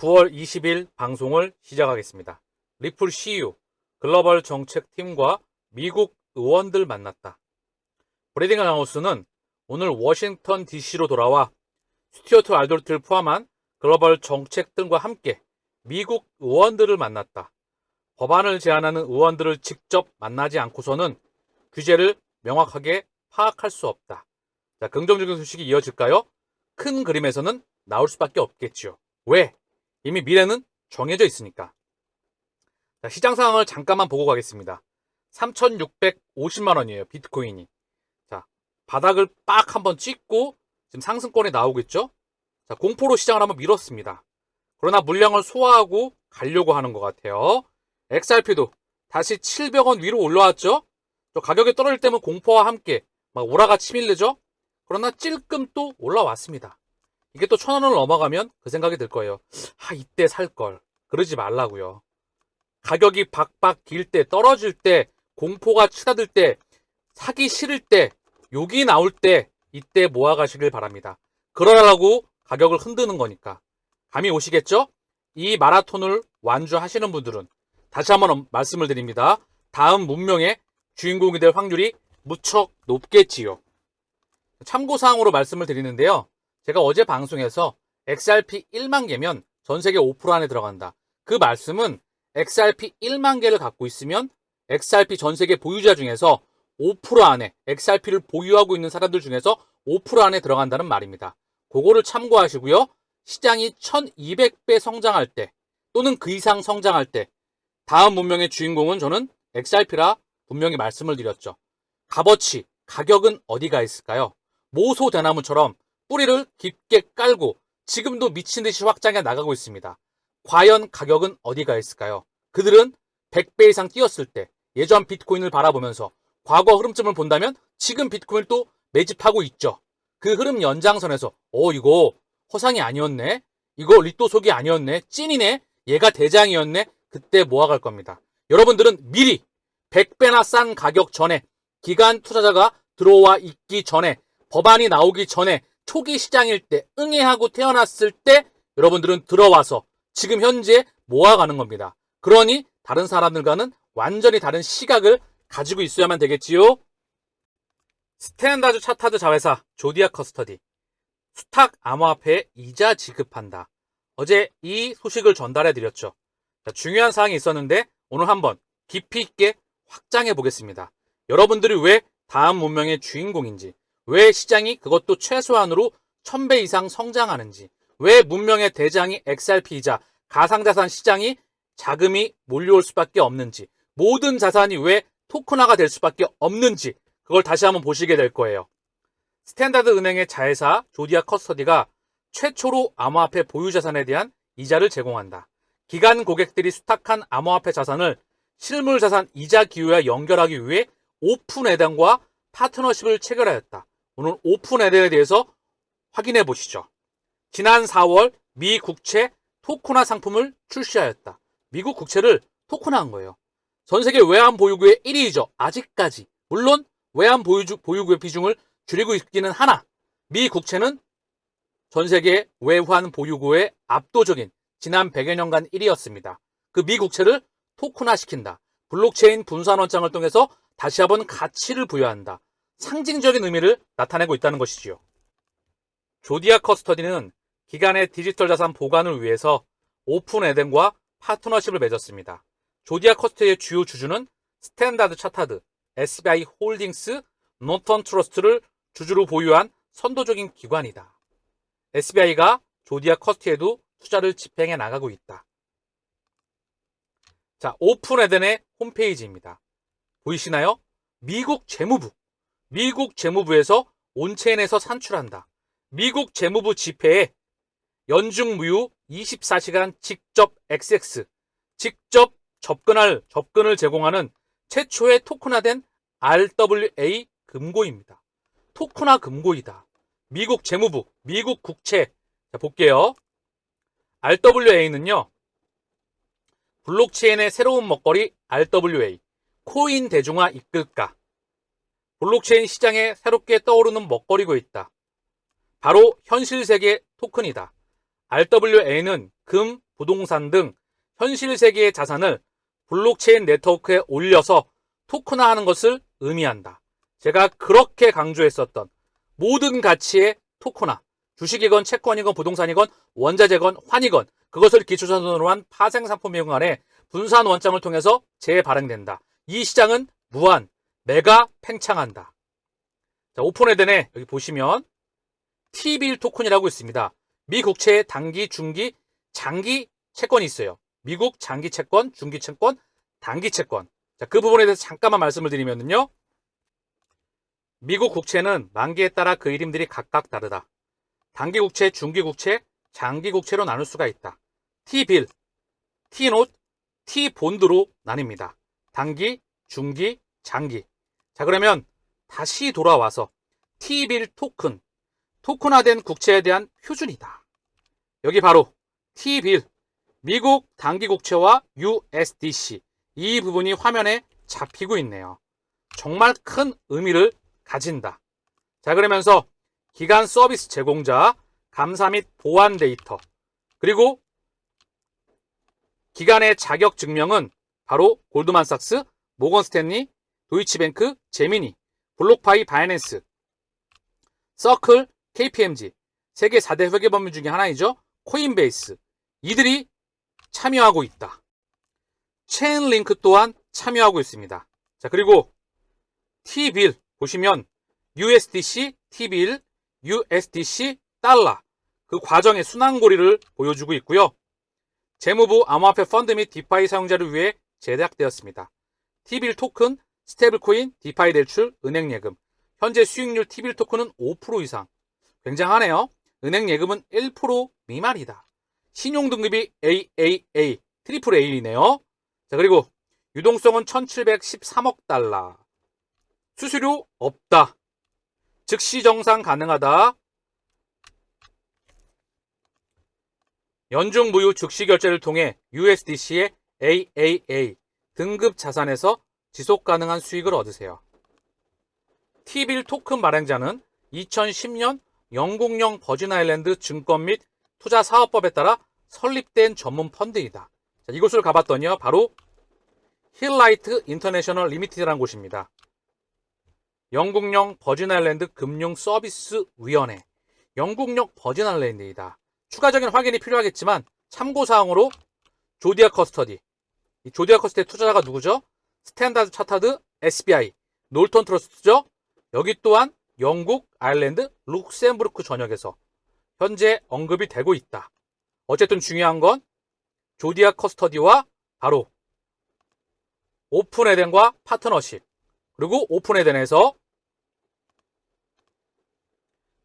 9월 20일 방송을 시작하겠습니다. 리플 CU 글로벌 정책팀과 미국 의원들 만났다. 브레딩 아나운스는 오늘 워싱턴 DC로 돌아와 스튜어트 알돌트를 포함한 글로벌 정책 등과 함께 미국 의원들을 만났다. 법안을 제안하는 의원들을 직접 만나지 않고서는 규제를 명확하게 파악할 수 없다. 자, 긍정적인 소식이 이어질까요? 큰 그림에서는 나올 수밖에 없겠지요. 왜? 이미 미래는 정해져 있으니까. 자, 시장 상황을 잠깐만 보고 가겠습니다. 3,650만 원이에요. 비트코인이. 자, 바닥을 빡 한번 찍고 지금 상승권에 나오고 있죠? 자, 공포로 시장을 한번 밀었습니다. 그러나 물량을 소화하고 가려고 하는 것 같아요. XRP도 다시 700원 위로 올라왔죠? 또 가격이 떨어질 때면 공포와 함께 막 오라가 치밀르죠? 그러나 찔끔 또 올라왔습니다. 이게 또 천 원을 넘어가면 그 생각이 들 거예요. 아, 이때 살 걸. 그러지 말라고요. 가격이 박박 길 때, 떨어질 때, 공포가 치닫을 때, 사기 싫을 때, 욕이 나올 때, 이때 모아가시길 바랍니다. 그러라고 가격을 흔드는 거니까. 감이 오시겠죠? 이 마라톤을 완주하시는 분들은 다시 한번 말씀을 드립니다. 다음 문명의 주인공이 될 확률이 무척 높겠지요. 참고사항으로 말씀을 드리는데요. 제가 어제 방송에서 XRP 1만 개면 전 세계 5% 안에 들어간다. 그 말씀은 XRP 1만 개를 갖고 있으면 XRP 전 세계 보유자 중에서 5% 안에 XRP를 보유하고 있는 사람들 중에서 5% 안에 들어간다는 말입니다. 그거를 참고하시고요. 시장이 1200배 성장할 때 또는 그 이상 성장할 때 다음 문명의 주인공은 저는 XRP라 분명히 말씀을 드렸죠. 값어치, 가격은 어디가 있을까요? 모소 대나무처럼 뿌리를 깊게 깔고 지금도 미친 듯이 확장해 나가고 있습니다. 과연 가격은 어디가 있을까요? 그들은 100배 이상 뛰었을 때 예전 비트코인을 바라보면서 과거 흐름점을 본다면 지금 비트코인을 또 매집하고 있죠. 그 흐름 연장선에서 어 이거 허상이 아니었네. 이거 리또 속이 아니었네. 찐이네. 얘가 대장이었네. 그때 모아갈 겁니다. 여러분들은 미리 100배나 싼 가격 전에 기간 투자자가 들어와 있기 전에 법안이 나오기 전에 초기 시장일 때 응애하고 태어났을 때 여러분들은 들어와서 지금 현재 모아가는 겁니다. 그러니 다른 사람들과는 완전히 다른 시각을 가지고 있어야만 되겠지요. 스탠다드 차타드 자회사 조디아 커스터디 수탁 암호화폐에 이자 지급한다. 어제 이 소식을 전달해 드렸죠. 중요한 사항이 있었는데 오늘 한번 깊이 있게 확장해 보겠습니다. 여러분들이 왜 다음 문명의 주인공인지, 왜 시장이 그것도 최소한으로 1000배 이상 성장하는지, 왜 문명의 대장이 XRP이자 가상자산 시장이 자금이 몰려올 수밖에 없는지, 모든 자산이 왜 토큰화가 될 수밖에 없는지, 그걸 다시 한번 보시게 될 거예요. 스탠다드 은행의 자회사 조디아 커스터디가 최초로 암호화폐 보유 자산에 대한 이자를 제공한다. 기간 고객들이 수탁한 암호화폐 자산을 실물 자산 이자 기호와 연결하기 위해 오픈 에덴과 파트너십을 체결하였다. 오늘 오픈 에덴에 대해서 확인해 보시죠. 지난 4월 미 국채 토크나 상품을 출시하였다. 미국 국채를 토크나한 거예요. 전 세계 외환 보유구의 1위이죠. 아직까지. 물론 외환 보유주, 보유구의 비중을 줄이고 있기는 하나 미 국채는 전 세계 외환 보유구의 압도적인 지난 100여 년간 1위였습니다. 그 미 국채를 토큰화시킨다. 블록체인 분산 원장을 통해서 다시 한번 가치를 부여한다. 상징적인 의미를 나타내고 있다는 것이지요. 조디아 커스터디는 기간의 디지털 자산 보관을 위해서 오픈 에덴과 파트너십을 맺었습니다. 조디아 커스터디의 주요 주주는 스탠다드 차타드, SBI 홀딩스, 노턴 트러스트를 주주로 보유한 선도적인 기관이다. SBI가 조디아 커스티에도 투자를 집행해 나가고 있다. 자, 오픈 에덴의 홈페이지입니다. 보이시나요? 미국 재무부. 미국 재무부에서 온체인에서 산출한다. 미국 재무부 집회에 연중 무휴 24시간 직접 XX, 직접 접근할, 접근을 제공하는 최초의 토큰화된 RWA 금고입니다. 토큰화 금고이다. 미국 재무부, 미국 국채. 자, 볼게요. RWA는요, 블록체인의 새로운 먹거리 RWA, 코인 대중화 이끌까. 블록체인 시장에 새롭게 떠오르는 먹거리고 있다. 바로 현실 세계 토큰이다. RWA는 금, 부동산 등 현실 세계의 자산을 블록체인 네트워크에 올려서 토큰화하는 것을 의미한다. 제가 그렇게 강조했었던 모든 가치의 토큰화, 주식이건 채권이건 부동산이건 원자재건 환이건 그것을 기초자산으로 한 파생상품이건 간에 분산 원장을 통해서 재발행된다. 이 시장은 무한, 메가 팽창한다. 자, 오픈에덴에 여기 보시면 T빌 토큰이라고 있습니다. 미 국채의 단기, 중기, 장기 채권이 있어요. 미국 장기 채권, 중기 채권, 단기 채권. 자, 그 부분에 대해서 잠깐만 말씀을 드리면요. 미국 국채는 만기에 따라 그 이름들이 각각 다르다. 단기 국채, 중기 국채, 장기 국채로 나눌 수가 있다. T빌, T노트, T본드로 나뉩니다. 단기, 중기, 장기. 자, 그러면 다시 돌아와서 T빌 토큰, 토큰화된 국채에 대한 표준이다. 여기 바로 T빌, 미국 단기 국채와 USDC. 이 부분이 화면에 잡히고 있네요. 정말 큰 의미를 가진다. 자, 그러면서 기간 서비스 제공자, 감사 및 보안 데이터, 그리고 기간의 자격 증명은 바로 골드만삭스, 모건 스탠리, 도이치뱅크, 제미니, 블록파이 바이낸스, 서클, KPMG, 세계 4대 회계법인 중에 하나이죠. 코인베이스. 이들이 참여하고 있다. 체인링크 또한 참여하고 있습니다. 자, 그리고 T빌 보시면 USDC, T빌, USDC, 달러 그 과정의 순환고리를 보여주고 있고요. 재무부 암호화폐 펀드 및 디파이 사용자를 위해 제작되었습니다. T빌 토큰, 스테이블코인, 디파이 대출, 은행 예금. 현재 수익률 T빌 토큰은 5% 이상. 굉장하네요. 은행 예금은 1% 미만이다. 신용 등급이 AAA, 트리플 A이네요. 자, 그리고 유동성은 1713억 달러. 수수료 없다. 즉시 정상 가능하다. 연중 무휴 즉시 결제를 통해 USDC의 AAA 등급 자산에서 지속 가능한 수익을 얻으세요. T빌 토큰 발행자는 2010년 영국령 버진 아일랜드 증권 및 투자 사업법에 따라 설립된 전문 펀드이다. 자, 이곳을 가봤더니요. 바로 힐라이트 인터내셔널 리미티드라는 곳입니다. 영국령 버진 아일랜드 금융 서비스 위원회. 영국령 버진 아일랜드이다. 추가적인 확인이 필요하겠지만 참고 사항으로 조디아 커스터디. 이 조디아 커스터디 투자자가 누구죠? 스탠다드 차타드 SBI, 놀턴 트러스트죠. 여기 또한 영국, 아일랜드, 룩셈부르크 전역에서 현재 언급이 되고 있다. 어쨌든 중요한 건 조디아 커스터디와 바로 오픈 에덴과 파트너십 그리고 오픈 에덴에서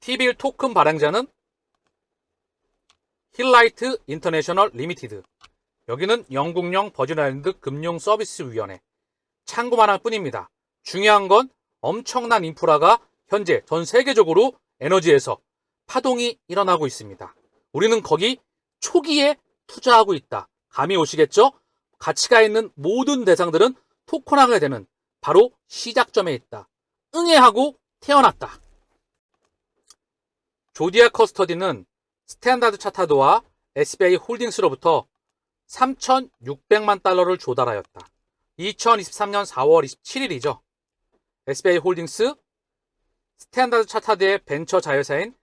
티빌 토큰 발행자는 힐라이트 인터내셔널 리미티드 여기는 영국령 버진아일랜드 금융서비스위원회 참고만 할 뿐입니다. 중요한 건 엄청난 인프라가 현재 전 세계적으로 에너지에서 파동이 일어나고 있습니다. 우리는 거기 초기에 투자하고 있다. 감이 오시겠죠? 가치가 있는 모든 대상들은 토큰화가 되는 바로 시작점에 있다. 응애하고 태어났다. 조디아 커스터디는 스탠다드 차타드와 SBI 홀딩스로부터 3,600만 달러를 조달하였다. 2023년 4월 27일이죠. SBI 홀딩스 스탠다드 차타드의 벤처 자회사인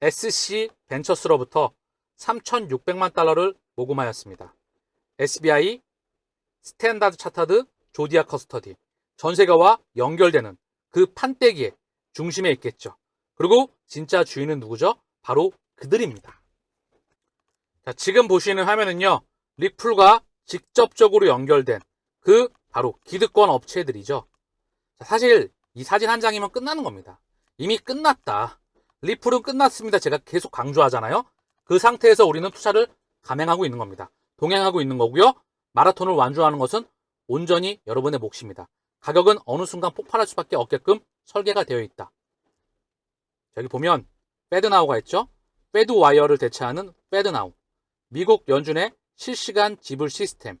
SC 벤처스로부터 3,600만 달러를 모금하였습니다. SBI, 스탠다드 차타드, 조디아 커스터디, 전 세계와 연결되는 그 판때기의 중심에 있겠죠. 그리고 진짜 주인은 누구죠? 바로 그들입니다. 자, 지금 보시는 화면은요, 리플과 직접적으로 연결된 그 바로 기득권 업체들이죠. 자, 사실 이 사진 한 장이면 끝나는 겁니다. 이미 끝났다. 리플은 끝났습니다. 제가 계속 강조하잖아요. 그 상태에서 우리는 투자를 감행하고 있는 겁니다. 동행하고 있는 거고요. 마라톤을 완주하는 것은 온전히 여러분의 몫입니다. 가격은 어느 순간 폭발할 수밖에 없게끔 설계가 되어 있다. 여기 보면 패드나우가 있죠. 패드와이어를 대체하는 패드나우. 미국 연준의 실시간 지불 시스템.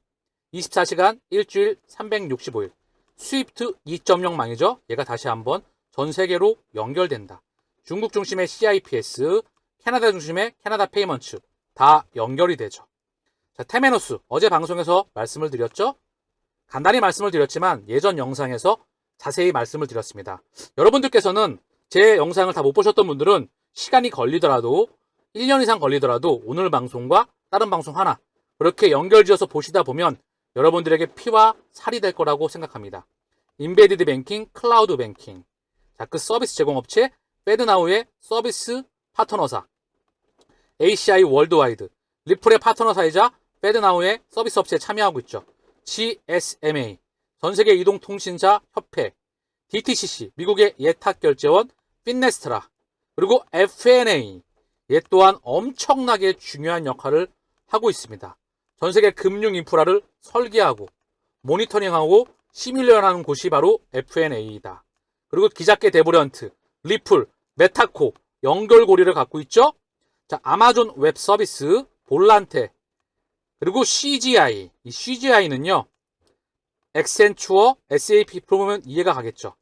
24시간 일주일 365일. 스위프트 2.0망이죠. 얘가 다시 한번 전 세계로 연결된다. 중국 중심의 CIPS, 캐나다 중심의 캐나다 페이먼츠 다 연결이 되죠. 자, 테메노스 어제 방송에서 말씀을 드렸죠? 간단히 말씀을 드렸지만 예전 영상에서 자세히 말씀을 드렸습니다. 여러분들께서는 제 영상을 다 못 보셨던 분들은 시간이 걸리더라도 1년 이상 걸리더라도 오늘 방송과 다른 방송 하나 그렇게 연결지어서 보시다 보면 여러분들에게 피와 살이 될 거라고 생각합니다. 인베디드 뱅킹, 클라우드 뱅킹. 자, 그 서비스 제공 업체 페드나우의 서비스 파트너사 ACI 월드와이드 리플의 파트너사이자 페드나우의 서비스 업체에 참여하고 있죠. GSMA 전 세계 이동통신사 협회 DTCC 미국의 예탁 결제원 핀네스트라 그리고 FNA 얘 또한 엄청나게 중요한 역할을 하고 있습니다. 전 세계 금융 인프라를 설계하고 모니터링하고 시뮬레이션하는 곳이 바로 FNA이다. 그리고 기자계 데브런트, 리플, 메타코 연결고리를 갖고 있죠. 자, 아마존 웹 서비스, 볼란테, 그리고 CGI. 이 CGI는요. 엑센추어, SAP 보면 이해가 가겠죠.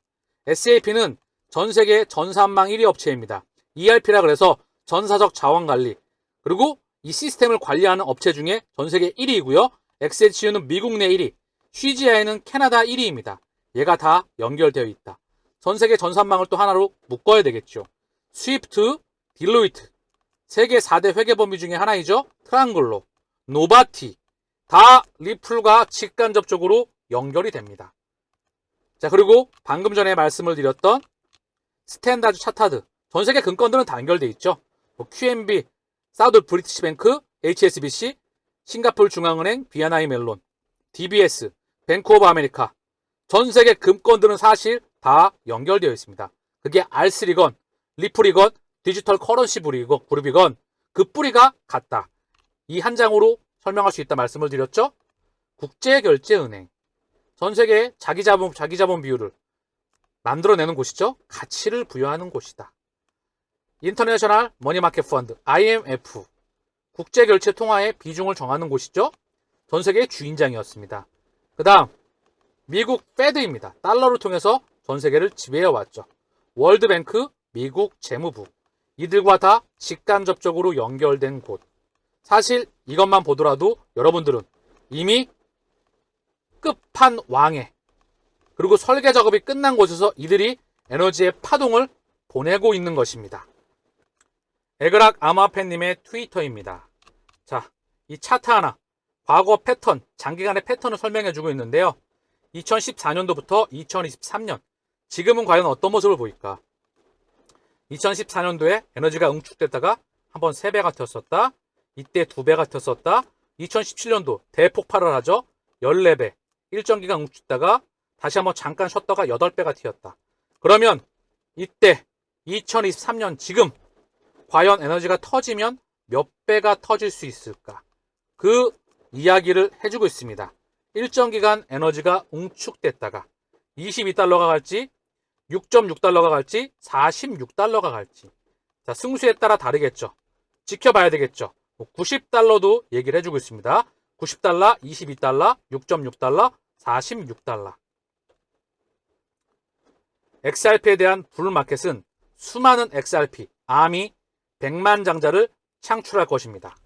SAP는 전 세계 전산망 1위 업체입니다. ERP라 그래서 전사적 자원 관리. 그리고 이 시스템을 관리하는 업체 중에 전 세계 1위이고요. 엑센추어는 미국 내 1위. CGI는 캐나다 1위입니다. 얘가 다 연결되어 있다. 전 세계 전산망을 또 하나로 묶어야 되겠죠. 스위프트, 딜로이트, 세계 4대 회계 범위 중에 하나이죠. 트랑글로, 노바티, 다 리플과 직간접적으로 연결이 됩니다. 자, 그리고 방금 전에 말씀을 드렸던 스탠다드 차타드, 전 세계 금건들은 다 연결돼 있죠. 뭐 QNB, 사우드 브리티시 뱅크, HSBC, 싱가폴 중앙은행, 비아나이 멜론, DBS, 뱅크 오브 아메리카, 전 세계 금건들은 사실 다 연결되어 있습니다. 그게 알스리건, 리플이건, 디지털 커런시 부리건, 그룹이건 그 뿌리가 같다. 이 한 장으로 설명할 수 있다 말씀을 드렸죠. 국제결제은행. 전 세계 자기 자본, 자기 자본 비율을 만들어내는 곳이죠. 가치를 부여하는 곳이다. 인터내셔널 머니마켓 펀드, IMF. 국제 결제 통화의 비중을 정하는 곳이죠. 전 세계의 주인장이었습니다. 그 다음, 미국 페드입니다. 달러를 통해서 전 세계를 지배해 왔죠. 월드뱅크, 미국 재무부. 이들과 다 직간접적으로 연결된 곳. 사실 이것만 보더라도 여러분들은 이미 끝판 왕에 그리고 설계 작업이 끝난 곳에서 이들이 에너지의 파동을 보내고 있는 것입니다. 에그락 아마팬님의 트위터입니다. 자, 이 차트 하나, 과거 패턴, 장기간의 패턴을 설명해주고 있는데요. 2014년도부터 2023년, 지금은 과연 어떤 모습을 보일까? 2014년도에 에너지가 응축됐다가 한번 3배가 튀었었다. 이때 2배가 튀었었다. 2017년도 대폭발을 하죠. 14배. 일정 기간 응축됐다가 다시 한번 잠깐 쉬었다가 8배가 튀었다. 그러면 이때 2023년 지금 과연 에너지가 터지면 몇 배가 터질 수 있을까? 그 이야기를 해주고 있습니다. 일정 기간 에너지가 응축됐다가 22달러가 갈지 6.6달러가 갈지 46달러가 갈지 자 승수에 따라 다르겠죠. 지켜봐야 되겠죠. 90달러도 얘기를 해주고 있습니다. 90달러, 22달러, 6.6달러, 46달러. XRP에 대한 불마켓은 수많은 XRP, 암이 100만 장자를 창출할 것입니다.